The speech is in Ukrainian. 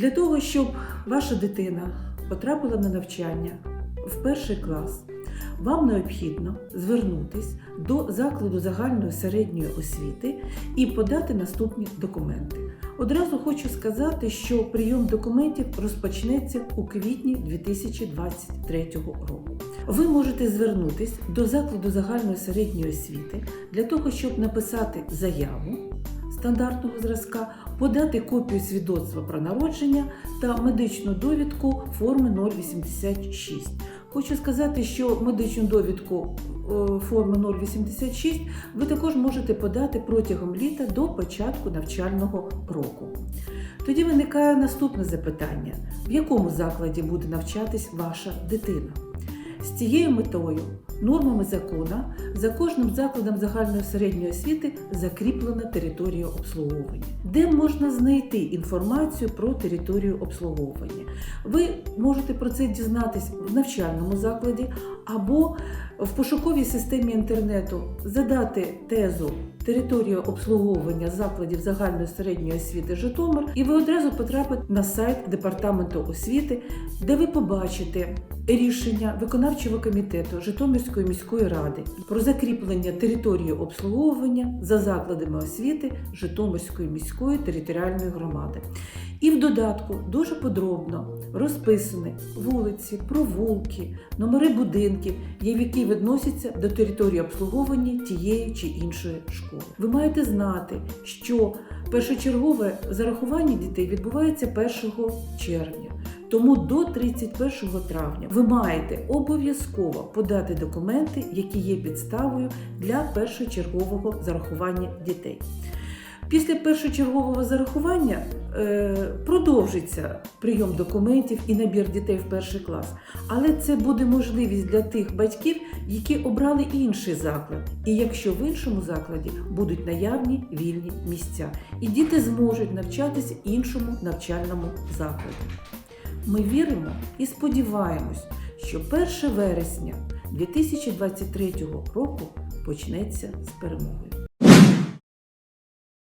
Для того, щоб ваша дитина потрапила на навчання в перший клас, вам необхідно звернутись до закладу загальної середньої освіти і подати наступні документи. Одразу хочу сказати, що прийом документів розпочнеться у квітні 2023 року. Ви можете звернутись до закладу загальної середньої освіти для того, щоб написати заяву стандартного зразка, подати копію свідоцтва про народження та медичну довідку форми 086. Хочу сказати, що медичну довідку е, форми 086 ви також можете подати протягом літа до початку навчального року. Тоді виникає наступне запитання: в якому закладі буде навчатись ваша дитина? З цією метою нормами закона за кожним закладом загальної середньої освіти закріплена територія обслуговування, де можна знайти інформацію про територію обслуговування. Ви можете про це дізнатись в навчальному закладі або в пошуковій системі інтернету задати тезу територія обслуговування закладів загальної середньої освіти Житомир, і ви одразу потрапите на сайт департаменту освіти, де ви побачите рішення виконавчого комітету Житомирської міської ради про закріплення території обслуговування за закладами освіти Житомирської міської територіальної громади. І в додатку дуже подробно розписані вулиці, провулки, номери будинків, які відносяться до території обслуговування тієї чи іншої школи. Ви маєте знати, що першочергове зарахування дітей відбувається 1 червня. Тому до 31 травня ви маєте обов'язково подати документи, які є підставою для першочергового зарахування дітей. Після першочергового зарахування е, продовжиться прийом документів і набір дітей в перший клас. Але це буде можливість для тих батьків, які обрали інший заклад. І якщо в іншому закладі будуть наявні вільні місця, і діти зможуть навчатися іншому навчальному закладі. Ми віримо і сподіваємось, що 1 вересня 2023 року почнеться з перемогою.